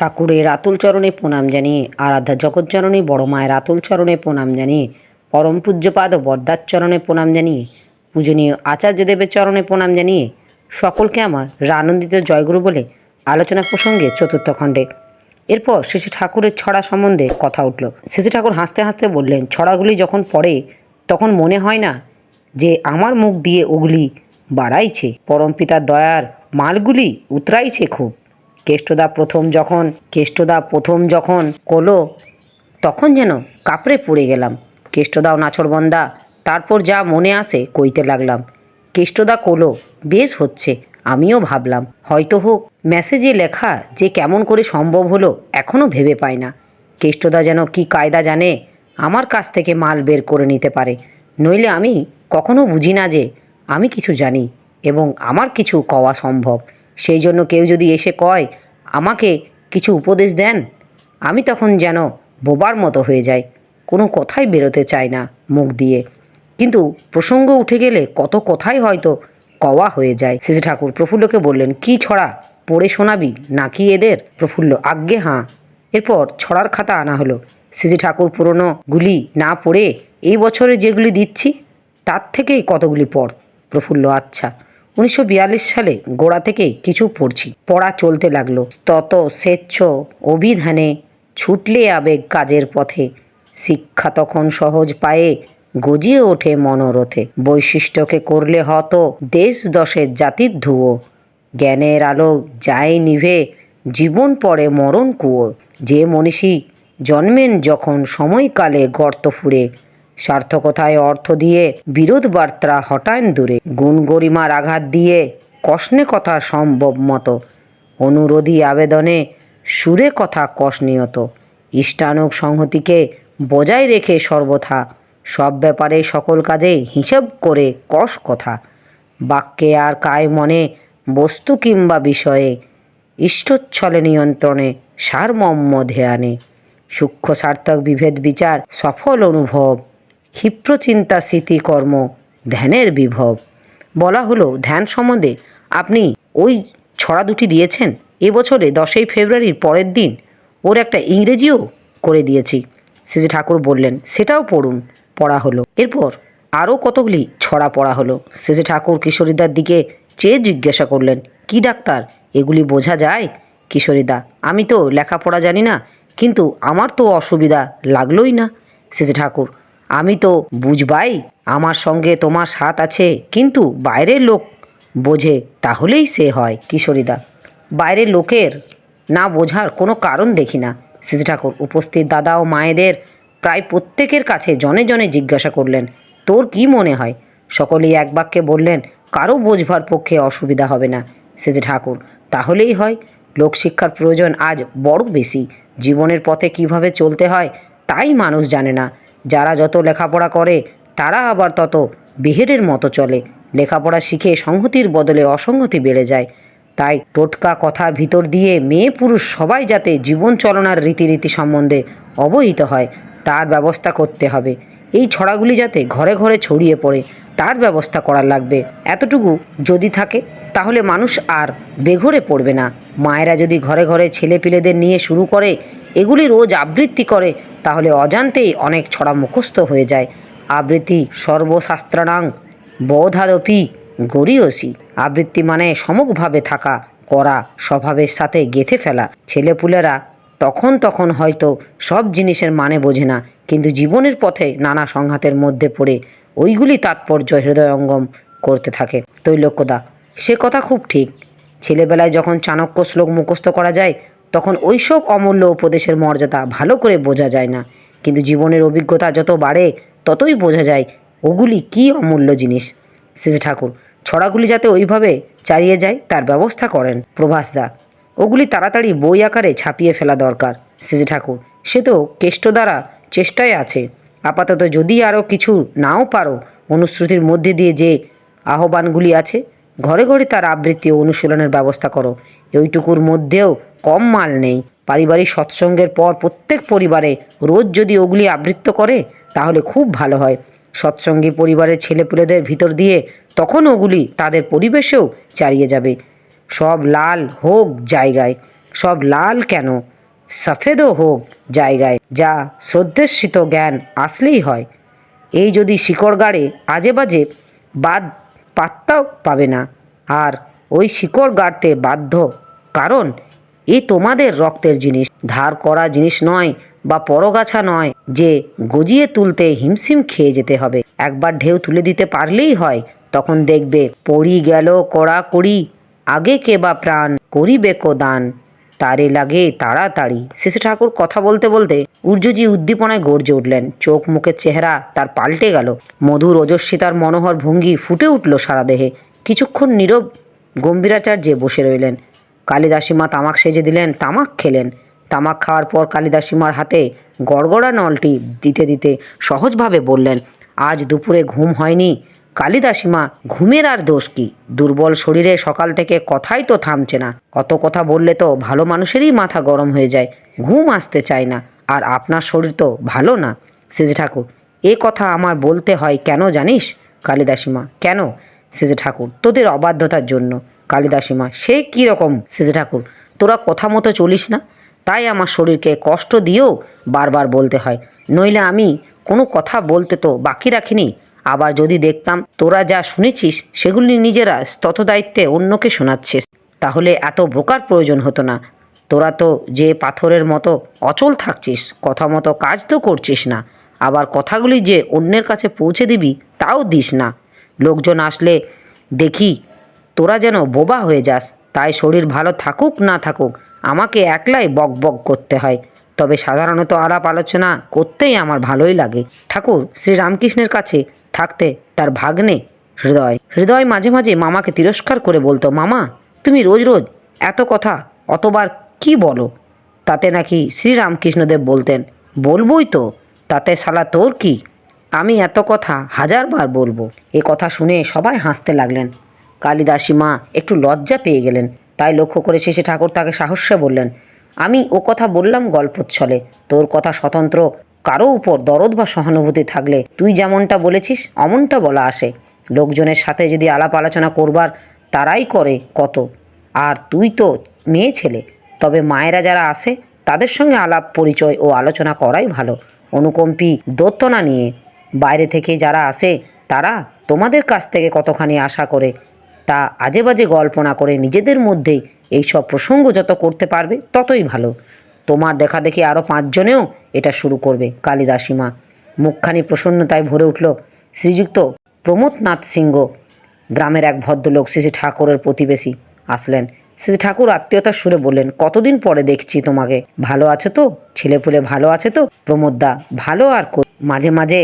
ঠাকুরের আতুল চরণে প্রণাম জানিয়ে, আরাধ্যা জগৎজননী বড় মায়ের আতুল চরণে প্রণাম জানিয়ে, পরম পূজ্যপাদ ও বরদার চরণে প্রণাম জানিয়ে, পূজনীয় আচার্যদেবের চরণে প্রণাম জানিয়ে, সকলকে আমার রানন্দিত জয়গুরু বলে আলোচনা প্রসঙ্গে চতুর্থ খণ্ডে। এরপর শ্রী ঠাকুরের ছড়া সম্বন্ধে কথা উঠল। শ্রী ঠাকুর হাসতে হাসতে বললেন, ছড়াগুলি যখন পড়ে, তখন মনে হয় না যে আমার মুখ দিয়ে ওগুলি বাড়াইছে। পরম পিতার দয়ার মালগুলি উতরাইছে খুব। কেষ্টদা প্রথম যখন, কেষ্টদা প্রথম যখন কোলো, তখন যেন কাপড়ে পড়ে গেলাম। কেষ্টদাও নাছরবন্দা তারপর যা মনে আসে কইতে লাগলাম। কেষ্টদা কোলো, বেশ হচ্ছে, আমিও ভাবলাম, হয়তো হোক, মেসেজে লেখা যে কেমন করে সম্ভব হলো এখনও ভেবে পাই না। কেষ্টদা যেন কি কায়দা জানে, আমার কাছ থেকে মাল বের করে নিতে পারে। নইলে আমি কখনো বুঝি না যে, আমি কিছু জানি এবং আমার কিছু কওয়া সম্ভব। সেই জন্য কেউ যদি এসে কয়, আমাকে কিছু উপদেশ দেন? আমি তখন যেন বোবার মতো হয়ে যাই। কোনো কথাই বেরোতে চায় না মুখ দিয়ে। কিন্তু প্রসঙ্গ উঠে গেলে কত কথাই হয়তো কওয়া হয়ে যায়। শ্রী ঠাকুর প্রফুল্লকে বললেন, কি ছড়া, পড়ে শোনাবি নাকি এদের? প্রফুল্ল, আজ্ঞে, হাঁ। এরপর ছড়ার খাতা আনা হলো। শ্রী ঠাকুর পুরনো গুলি না পড়ে এই বছরে যেগুলি দিচ্ছি, তার থেকেই কতগুলি পড়। প্রফুল্ল আচ্ছা। উনিশশো বিয়াল্লিশ সালে গোড়া থেকে কিছু পড়ছি। পড়া চলতে লাগল। তত স্বেচ্ছ অভিধানে ছুটলে আবেগ কাজের পথে। শিক্ষা তখন সহজ পায়ে গজিয়ে ওঠে মনোরথে। বৈশিষ্ট্যকে করলে হত দেশ দশের জাতির ধুয়ো। জ্ঞানের আলো যায় নিভে, জীবন পড়ে মরণ কুয়ো। যে মনীষী জন্মেন যখন সময়কালে গর্ত ফুঁড়ে সার্থকতায় অর্থ দিয়ে বিরোধ বার্তা হটান দূরে। গুণ গরিমার আঘাত দিয়ে কষ্ণে কথা সম্ভব মতো। অনুরোধী আবেদনে সুরে কথা কষ নিয়ত ইষ্টানুক সংহতিকে বজায় রেখে সর্বথা। সব ব্যাপারে সকল কাজে হিসেব করে কষ কথা। বাক্যে আর কায় মনে বস্তু কিংবা বিষয়ে। ইষ্টচ্ছলে নিয়ন্ত্রণে সারমর্ম ধ্যানে। সূক্ষ্ম সার্থক বিভেদ বিচার সফল অনুভব। ক্ষিপ্র চিন্তা স্মৃতিকর্ম ধ্যানের বিভব। বলা হলো, ধ্যান সম্বন্ধে আপনি ওই ছড়া দুটি দিয়েছেন? এবছরে দশই ফেব্রুয়ারির পরের দিন ওর একটা ইংরেজিও করে দিয়েছি। শ্রী ঠাকুর বললেন, সেটাও পড়ুন, পড়া হলো। এরপর আরও কতগুলি ছড়া পড়া হলো? শ্রী ঠাকুর কিশোরীদার দিকে চেয়ে জিজ্ঞাসা করলেন, কি ডাক্তার? এগুলি বোঝা যায়? কিশোরীদা, আমি তো লেখাপড়া জানি না, কিন্তু আমার তো অসুবিধা লাগলোই না? শ্রী ঠাকুর আমি তো বুঝবাই, আমার সঙ্গে তোমার সাথ আছে, কিন্তু বাইরের লোক বোঝে তাহলেই সে হয়, কিশোরীদা। বাইরের লোকের না বোঝার কোনো কারণ দেখি না। শ্রী ঠাকুর, উপস্থিত দাদা ও মায়েদের প্রায় প্রত্যেকের কাছে জনে জনে জিজ্ঞাসা করলেন, তোর কি মনে হয়? সকলেই এক বাক্যে বললেন কারও বোঝবার পক্ষে অসুবিধা হবে না শ্রী ঠাকুর, তাহলেই হয়। লোকশিক্ষার প্রয়োজন আজ বড় বেশি। জীবনের পথে কীভাবে চলতে হয়, তাই মানুষ জানে না। যারা যত লেখাপড়া করে, তারা আবার তত বেহেরের মতো চলে। লেখাপড়া শিখে সংহতির বদলে অসংহতি বেড়ে যায়। তাই টোটকা কথার ভিতর দিয়ে মেয়ে পুরুষ সবাই যাতে জীবন চলনার রীতিরীতি সম্বন্ধে অবহিত হয়, তার ব্যবস্থা করতে হবে। এই ছড়াগুলি যাতে ঘরে ঘরে ছড়িয়ে পড়ে, তার ব্যবস্থা করার লাগবে। এতটুকু যদি থাকে, তাহলে মানুষ আর বেঘরে পড়বে না। মায়েরা যদি ঘরে ঘরে ছেলেপিলেদের নিয়ে শুরু করে, এগুলি রোজ আবৃত্তি করে তাহলে অজান্তেই অনেক ছড়া মুখস্থ হয়ে যায়। আবৃত্তি সর্বশাস্ত্রাণাং বোধাদপি গরিয়সী আবৃত্তি মানে সমকভাবে থাকা, করা, স্বভাবের সাথে গেঁথে ফেলা। ছেলেপুলেরা তখন তখন হয়তো সব জিনিসের মানে বোঝে না, কিন্তু জীবনের পথে নানা সংঘাতের মধ্যে পড়ে ওইগুলি তাৎপর্য হৃদয়ঙ্গম করতে থাকে। তৈলক্যদা সে কথা খুব ঠিক। ছেলেবেলায় যখন চাণক্য শ্লোক মুখস্থ করা যায় তখন ওইসব অমূল্য উপদেশের মর্যাদা ভালো করে বোঝা যায় না। কিন্তু জীবনের অভিজ্ঞতা যত বাড়ে, ততই বোঝা যায় ওগুলি কী অমূল্য জিনিস। শ্রী ঠাকুর, ছড়াগুলি যাতে ওইভাবে চালিয়ে যায়, তার ব্যবস্থা করেন প্রভাসদা ওগুলি তাড়াতাড়ি বই আকারে ছাপিয়ে ফেলা দরকার। শ্রী ঠাকুর, সে তো কেষ্ট দ্বারা চেষ্টায় আছে। আপাতত যদি আরও কিছু নাও পারো, অনুশ্রুতির মধ্যে দিয়ে যে আহ্বানগুলি আছে, ঘরে ঘরে তার আবৃত্তি ও অনুশীলনের ব্যবস্থা করো। এইটুকুর মধ্যেও কম মাল নেই। পারিবারিক সৎসঙ্গের পর প্রত্যেক পরিবারে রোজ যদি ওগুলি আবৃত্ত করে, তাহলে খুব ভালো হয়। সৎসঙ্গী পরিবারের ছেলেপুলেদের ভিতর দিয়ে তখন ওগুলি তাদের পরিবেশেও চালিয়ে যাবে। সব লাল হোক জায়গায়, সব লাল কেন? সফেদও হোক জায়গায়, যা শ্রদ্ধেশিত জ্ঞান আসলেই হয়। এই যদি শিকড় গাড়ে আজে বাজে বাদ পাত্তাও পাবে না। আর ওই শিকড় গাড়তে বাধ্য কারণ এ তোমাদের রক্তের জিনিস। ধার করা জিনিস নয় বা পরগাছা নয় যে গজিয়ে তুলতে হিমশিম খেয়ে যেতে হবে। একবার ঢেউ তুলে দিতে পারলেই হয়, তখন দেখবে পড়ি গেল কড়া কড়ি। আগে কে বা প্রাণ করিবে কো দান? তারে লাগে তাড়াতাড়ি। শেষে ঠাকুর কথা বলতে বলতে উর্জুজি উদ্দীপনায় গর্জে উঠলেন। চোখ মুখের চেহারা তার পাল্টে গেল। মধুর ওজস্বী তার মনোহর ভঙ্গি ফুটে উঠল সারা দেহে। কিছুক্ষণ নীরব গম্ভীরাচার্যে বসে রইলেন। কালিদাসীমা তামাক সেজে দিলেন, তামাক খেলেন। তামাক খাওয়ার পর কালিদাসীমার হাতে গড়গড়া নলটি দিতে দিতে সহজভাবে বললেন, আজ দুপুরে ঘুম হয়নি। কালিদাসীমা, ঘুমের আর দোষ কি? দুর্বল শরীরে সকাল থেকে কথাই তো থামছে না। অত কথা বললে তো ভালো মানুষেরই মাথা গরম হয়ে যায়। ঘুম আসতে চায় না, আর আপনার শরীর তো ভালো না। সেজে ঠাকুর, এ কথা আমার বলতে হয় কেন জানিস? কালিদাসীমা, কেন? সেজে ঠাকুর, তোদের অবাধ্যতার জন্য। কালিদাসীমা, সে কী রকম সেজে ঠাকুর? তোরা কথা মতো চলিস না? তাই আমার শরীরকে কষ্ট দিয়েও বারবার বলতে হয়। নইলে আমি কোনো কথা বলতে তো বাকি রাখিনি। আবার যদি দেখতাম তোরা যা শুনেছিস, সেগুলি নিজেরা ততদায়িত্বে অন্যকে শোনাচ্ছিস, তাহলে এত বোকার প্রয়োজন হতো না। তোরা তো যে পাথরের মতো অচল থাকছিস, কথা মতো কাজ তো করছিস না। আবার কথাগুলি যে অন্যের কাছে পৌঁছে দিবি, তাও দিস না। লোকজন আসলে দেখি তোরা যেন বোবা হয়ে যাস, তাই শরীর ভালো থাকুক না থাকুক, আমাকে একলাই বক বক করতে হয়। তবে সাধারণত আলাপ আলোচনা করতেই আমার ভালোই লাগে। ঠাকুর, শ্রীরামকৃষ্ণের কাছে থাকতে তার ভাগ্নে হৃদয়। হৃদয় মাঝে মাঝে মামাকে তিরস্কার করে বলতো, মামা, তুমি রোজ রোজ এত কথা অতবার কি বলো? তাতে নাকি শ্রীরামকৃষ্ণদেব বলতেন, বলবোই তো, তাতে শালা তোর কি? আমি এত কথা হাজারবার বলব। এ কথা শুনে সবাই হাসতে লাগলেন। কালিদাসী মা একটু লজ্জা পেয়ে গেলেন। তাই লক্ষ্য করে শেষে ঠাকুর তাকে সাহস্যে বললেন, আমি ও কথা বললাম গল্পচ্ছলে। তোর কথা স্বতন্ত্র। কারও উপর দরদ বা সহানুভূতি থাকলে তুই যেমনটা বলেছিস, অমনটা বলা আসে। লোকজনের সাথে যদি আলাপ আলোচনা করবার তারাই করে কত। আর তুই তো মেয়ে ছেলে। তবে মায়েরা যারা আসে তাদের সঙ্গে আলাপ, পরিচয় ও আলোচনা করাই ভালো। অনুকম্পী দত্তনা নিয়ে। বাইরে থেকে যারা আসে, তারা তোমাদের কাছ থেকে কতখানি আশা করে তা আজে বাজে গল্প না করে নিজেদের মধ্যেই এই সব প্রসঙ্গ যত করতে পারবে, ততই ভালো। তোমার দেখা দেখি আরও পাঁচজনেও এটা শুরু করবে কালিদাসীমা মুখখানি প্রসন্নতায় ভরে উঠল শ্রীযুক্ত প্রমোদনাথ সিংহ। গ্রামের এক ভদ্রলোক শ্রী ঠাকুরের প্রতিবেশী আসলেন। শ্রী ঠাকুর আত্মীয়তার সুরে বললেন, কতদিন পরে দেখছি তোমাকে। ভালো আছো তো? ছেলেপুলে ভালো আছে তো? প্রমোদদা, ভালো আর মাঝে মাঝে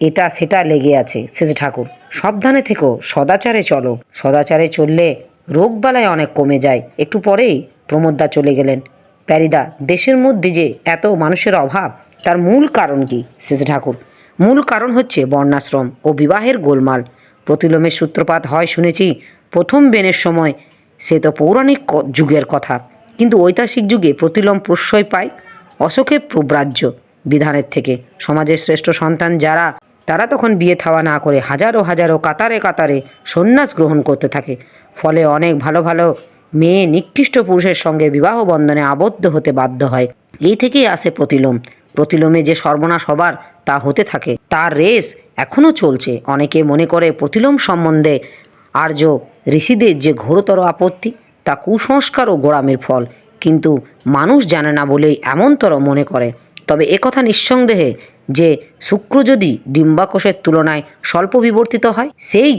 এটা সেটা লেগে আছে শেষ ঠাকুর। সাবধানে থেকো, সদাচারে চলো। সদাচারে চললে রোগবালায় অনেক কমে যায়। একটু পরেই প্রমোদদা চলে গেলেন। প্যারিদা, দেশের মধ্যে যে এত মানুষের অভাব, তার মূল কারণ কি শেষ ঠাকুর? মূল কারণ হচ্ছে বর্ণাশ্রম ও বিবাহের গোলমাল। প্রতিলোমের সূত্রপাত হয়, শুনেছি, প্রথম বেনের সময়। সে তো পৌরাণিক যুগের কথা। কিন্তু ঐতিহাসিক যুগে প্রতিলোম প্রশ্রয় পায় অশোকের প্রব্রাজ্য। বিধানের থেকে। সমাজের শ্রেষ্ঠ সন্তান যারা, তারা তখন বিয়ে থাওয়া না করে হাজারো হাজারো কাতারে কাতারে সন্ন্যাস গ্রহণ করতে থাকে। ফলে অনেক ভালো ভালো মেয়ে নিকৃষ্ট পুরুষের সঙ্গে বিবাহ বন্ধনে আবদ্ধ হতে বাধ্য হয়। এই থেকেই আসে প্রতিলোম। প্রতিলোমে যে সর্বনাশ হবার তা হতে থাকে, তার রেস এখনও চলছে। অনেকে মনে করে প্রতিলোম সম্বন্ধে আর্য ঋষিদের যে ঘোরতর আপত্তি, তা কুসংস্কার ও গোড়ামির ফল। কিন্তু মানুষ জানে না বলেই এমনতর মনে করে। তবে একথা নিঃসন্দেহে যে শুক্র যদি ডিম্বাকোষের তুলনায় স্বল্প বিবর্তিত হয়, সেই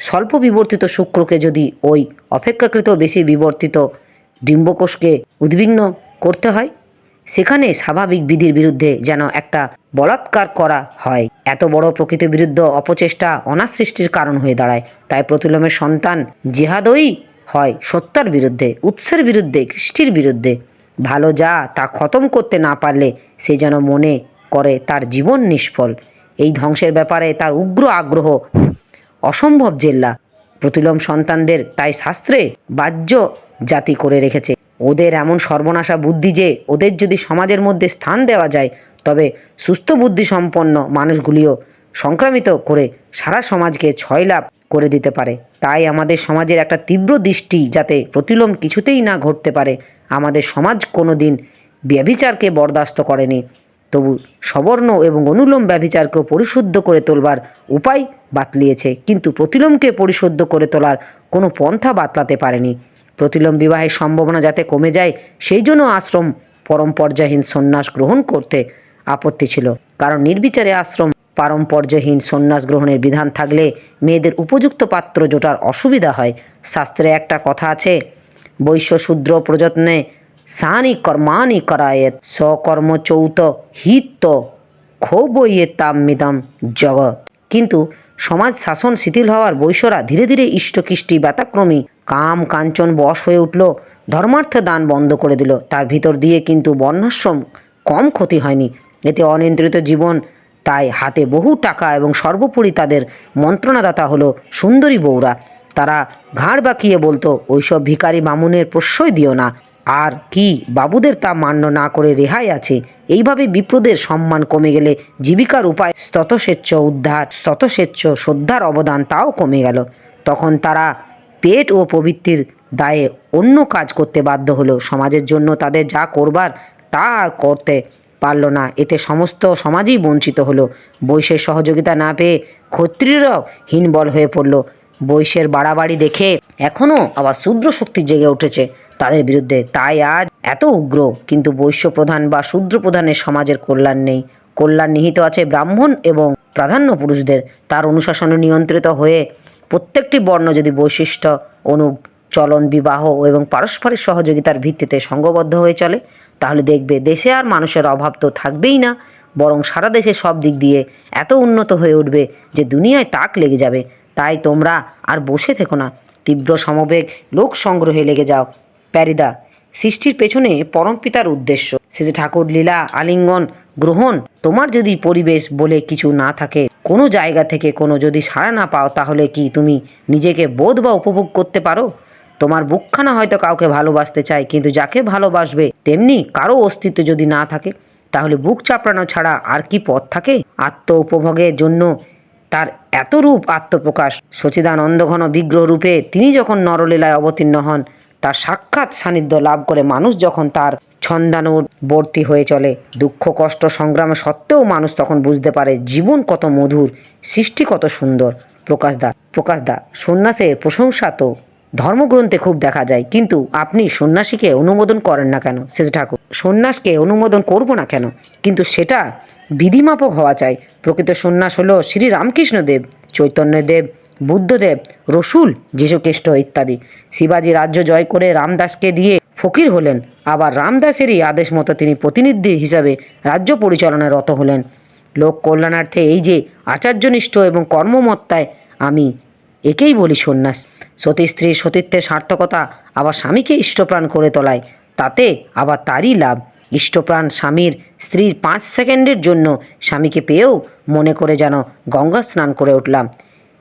স্বল্প বিবর্তিত শুক্রকে যদি ওই অপেক্ষাকৃত বেশি বিবর্তিত ডিম্বকোষকে উদ্বিগ্ন করতে হয়, সেখানে স্বাভাবিক বিধির বিরুদ্ধে যেন একটা বলাৎকার করা হয়। এত বড় প্রকৃতি বিরুদ্ধ অপচেষ্টা অনার সৃষ্টির কারণ হয়ে দাঁড়ায়। তাই প্রতিলোমের সন্তান জেহাদই হয় সত্যার বিরুদ্ধে, উৎসের বিরুদ্ধে, কৃষ্টির বিরুদ্ধে। ভালো যা তা খতম করতে না পারলে সে যেন মনে করে তার জীবন নিষ্ফল। এই ধ্বংসের ব্যাপারে তার উগ্র আগ্রহ। অসম্ভব জেল্লা। প্রতিলোম সন্তানদের তাই শাস্ত্রে বাহ্য জাতি করে রেখেছে। ওদের এমন সর্বনাশা বুদ্ধি যে ওদের যদি সমাজের মধ্যে স্থান দেওয়া যায়, তবে সুস্থ বুদ্ধি সম্পন্ন মানুষগুলিও সংক্রামিত করে সারা সমাজকে ছয় লাভ করে দিতে পারে। তাই আমাদের সমাজের একটা তীব্র দৃষ্টি যাতে প্রতিলোম কিছুতেই না ঘটতে পারে আমাদের সমাজ কোনো দিন ব্যভিচারকে বরদাস্ত করেনি। তবু সবর্ণ এবং অনুলোম ব্যভিচারকেও পরিশুদ্ধ করে তোলবার উপায় বাতলিয়েছে। কিন্তু প্রতিলোমকে পরিশুদ্ধ করে তোলার কোনো পন্থা বাতলাতে পারেনি। প্রতিলোম বিবাহের সম্ভাবনা যাতে কমে যায়, সেই জন্য আশ্রম পরম্পর্যাহীন সন্ন্যাস গ্রহণ করতে আপত্তি ছিল। কারণ নির্বিচারে আশ্রম পারম্পর্যহীন সন্ন্যাস গ্রহণের বিধান থাকলে মেয়েদের উপযুক্ত পাত্র জোটার অসুবিধা হয়। শাস্ত্রে একটা কথা আছে বৈশ্য শূদ্র প্রযত্নে সানি কর্মানি করায়েত সকর্ম চৌত হিত ক্ষোভয়ে তামিদম জগৎ। কিন্তু সমাজ শাসন শিথিল হওয়ার বৈশ্যরা ধীরে ধীরে ইষ্টকৃষ্টি ব্যতাক্রমী কাম কাঞ্চন বশ হয়ে উঠল, ধর্মার্থ দান বন্ধ করে দিল। তার ভিতর দিয়ে কিন্তু বর্ণাশ্রম কম ক্ষতি হয়নি। এতে অনিয়ন্ত্রিত জীবন, তাই হাতে বহু টাকা এবং সর্বোপরি তাদের মন্ত্রণাদাতা হলো সুন্দরী বৌরা তারা ঘাড় বাঁকিয়ে বলতো, ওইসব ভিখারি মামুনের প্রশ্রয় দিও না। আর কি, বাবুদের তা মান্য না করে রেহাই আছে। এইভাবে বিপ্রদের সম্মান কমে গেলে জীবিকার উপায় স্ততস্বেচ্ছ উদ্ধার স্ততস্বেচ্ছ শ্রদ্ধার অবদান তাও কমে গেল। তখন তারা পেট ও প্রবৃত্তির দায়ে অন্য কাজ করতে বাধ্য হলো। সমাজের জন্য তাদের যা করবার তা আর করতে পারল না। এতে সমস্ত সমাজই বঞ্চিত হলো। বৈশ্যের সহযোগিতা না পেয়ে ক্ষত্রিয়রাও হীনবল হয়ে পড়ল। বৈশ্যের বাড়াবাড়ি দেখে এখনও আবার শূদ্র শক্তি জেগে উঠেছে। তাদের বিরুদ্ধে তাই আজ এত উগ্র, কিন্তু বৈশ্য প্রধান বা শূদ্র প্রধানের সমাজের কল্যাণ নেই। কল্যাণ নিহিত আছে ব্রাহ্মণ এবং প্রাধান্য পুরুষদের। তার অনুশাসনে নিয়ন্ত্রিত হয়ে প্রত্যেকটি বর্ণ যদি বৈশিষ্ট্য অনু চলন, বিবাহ এবং পারস্পরিক সহযোগিতার ভিত্তিতে সঙ্গবদ্ধ হয়ে চলে, তাহলে দেখবে দেশে আর মানুষের অভাব তো থাকবেই না। বরং সারা দেশে সব দিক দিয়ে এত উন্নত হয়ে উঠবে যে দুনিয়ায় তাক লেগে যাবে। তাই তোমরা আর বসে থেকো না। তীব্র সমবেগ লোক সংগ্রহে লেগে যাও। প্যারিদা, সৃষ্টির পেছনে পরমপিতার উদ্দেশ্য। শেষে ঠাকুর লীলা, আলিঙ্গন, গ্রহণ, তোমার যদি পরিবেশ বলে কিছু না থাকে, কোনো জায়গা থেকে কোনো যদি সাড়া না পাও, তাহলে কি তুমি নিজেকে বোধ বা উপভোগ করতে পারো? তোমার বুকখানা হয়তো কাউকে ভালোবাসতে চায়, কিন্তু যাকে ভালোবাসবে, তেমনি কারও অস্তিত্ব যদি না থাকে, তাহলে বুক চাপড়ানো ছাড়া আর কি পথ থাকে? আত্ম উপভোগের জন্য তার এত রূপ আত্মপ্রকাশ। সচিদানন্দ ঘন বিগ্রহ রূপে তিনি যখন নরলীলায় অবতীর্ণ হন, তার সাক্ষাৎ সান্নিধ্য লাভ করে মানুষ যখন তার ছন্দানুবর্তী হয়ে চলে। দুঃখ, কষ্ট, সংগ্রাম সত্ত্বেও মানুষ তখন বুঝতে পারে জীবন কত মধুর, সৃষ্টি কত সুন্দর। প্রকাশদা প্রকাশদা সন্ন্যাসের প্রশংসা তো ধর্মগ্রন্থে খুব দেখা যায়, কিন্তু আপনি সন্ন্যাসীকে অনুমোদন করেন না কেন, শেষ ঠাকুর? সন্ন্যাসকে অনুমোদন করব না কেন? কিন্তু সেটা বিধিমাপক হওয়া চাই। প্রকৃত সন্ন্যাস হলো শ্রী রামকৃষ্ণদেব, চৈতন্যদেব, বুদ্ধদেব, রসুল যীশুখ্রিস্ট ইত্যাদি। শিবাজি রাজ্য জয় করে রামদাসকে দিয়ে ফকির হলেন। আবার রামদাসেরই আদেশ মতো তিনি প্রতিনিধি হিসাবে রাজ্য পরিচালনায় রত হলেন। লোক কল্যাণার্থে এই যে আচার্যনিষ্ঠ এবং কর্মমত্তায় আমি একেই বলি সন্ন্যাস। সতী স্ত্রীর সতীত্বের সার্থকতা আবার স্বামীকে ইষ্টপ্রাণ করে তোলায়, তাতে আবার তারই লাভ। ইষ্টপ্রাণ স্বামীর স্ত্রীর পাঁচ সেকেন্ডের জন্য স্বামীকে পেয়েও মনে করে যেন গঙ্গা স্নান করে উঠলাম।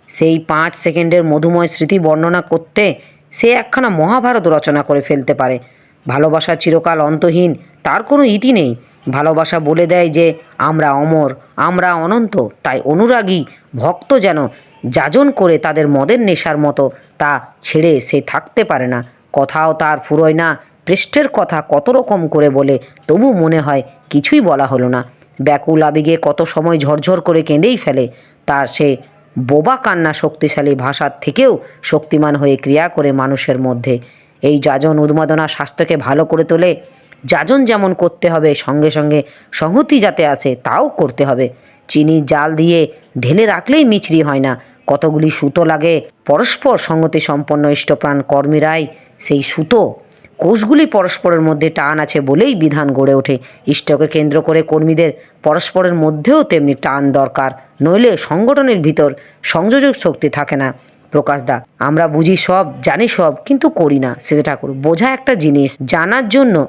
সেই পাঁচ সেকেন্ডের মধুময় স্মৃতি বর্ণনা করতে সে একখানা মহাভারত রচনা করে ফেলতে পারে। ভালোবাসা চিরকাল অন্তহীন, তার কোনো ইতি নেই। ভালোবাসা বলে দেয় যে, আমরা অমর, আমরা অনন্ত, তাই অনুরাগী, ভক্ত যেন যাজন করে তাদের মদের নেশার মতো, তা ছেড়ে সে থাকতে পারে না। কথাও তার ফুরোয় না। পৃষ্ঠের কথা কত রকম করে বলে, তবু মনে হয় কিছুই বলা হলো না। ব্যাকুল আবেগে কত সময় ঝরঝর করে কেঁদেই ফেলে। তার সে বোবা কান্না শক্তিশালী ভাষার থেকেও শক্তিমান হয়ে ক্রিয়া করে মানুষের মধ্যে। এই যাজন উন্মাদনা স্বাস্থ্যকে ভালো করে তোলে। যাজন যেমন করতে হবে, সঙ্গে সঙ্গে সংহতি যাতে আসে, তাও করতে হবে। চিনি জাল দিয়ে ঢেলে রাখলেই মিছরি হয় না। কতগুলি সুতো লাগে। পরস্পর সঙ্গতি সম্পন্ন ইষ্টপ্রাণ কর্মীরাই সেই সুতো। কোষগুলি পরস্পরের মধ্যে টান আছে বলেই বিধান গড়ে ওঠে। ইষ্টকে কেন্দ্র করে কর্মীদের পরস্পরের মধ্যেও তেমনি টান দরকার। নইলে সংগঠনের ভিতর সংযোজক শক্তি থাকে না। প্রকাশদা আমরা বুঝি সব, জানি সব, কিন্তু করি না। সেজে ঠাকুর, বোঝা একটা জিনিস। জানার জন্য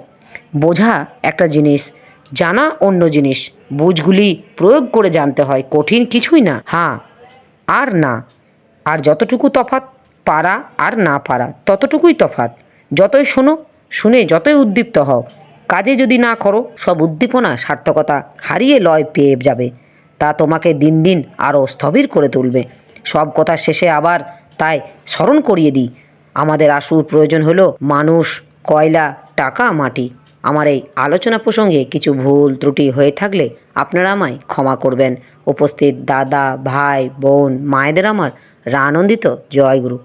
বোঝা একটা জিনিস। জানা অন্য জিনিস। বুঝগুলি প্রয়োগ করে জানতে হয়, কঠিন কিছুই না। হ্যাঁ আর না। আর যতটুকু তফাৎ পারা আর না পারা, ততটুকুই তফাৎ। যতই শোনো, শুনে যতই উদ্দীপ্ত হও। কাজে যদি না করো, সব উদ্দীপনা, সার্থকতা হারিয়ে লয় পেয়ে যাবে। তা তোমাকে দিন দিন আরও স্থবির করে তুলবে। সব কথা শেষে আবার তাই স্মরণ করিয়ে দিই। আমাদের আসুর প্রয়োজন হলো মানুষ, কয়লা, টাকা, মাটি। আমার এই আলোচনা প্রসঙ্গে কিছু ভুল ত্রুটি হয়ে থাকলে আপনারা আমায় ক্ষমা করবেন। উপস্থিত দাদা, ভাই, বোন, মায়েদের আমার রানন্দিত জয়গুরু।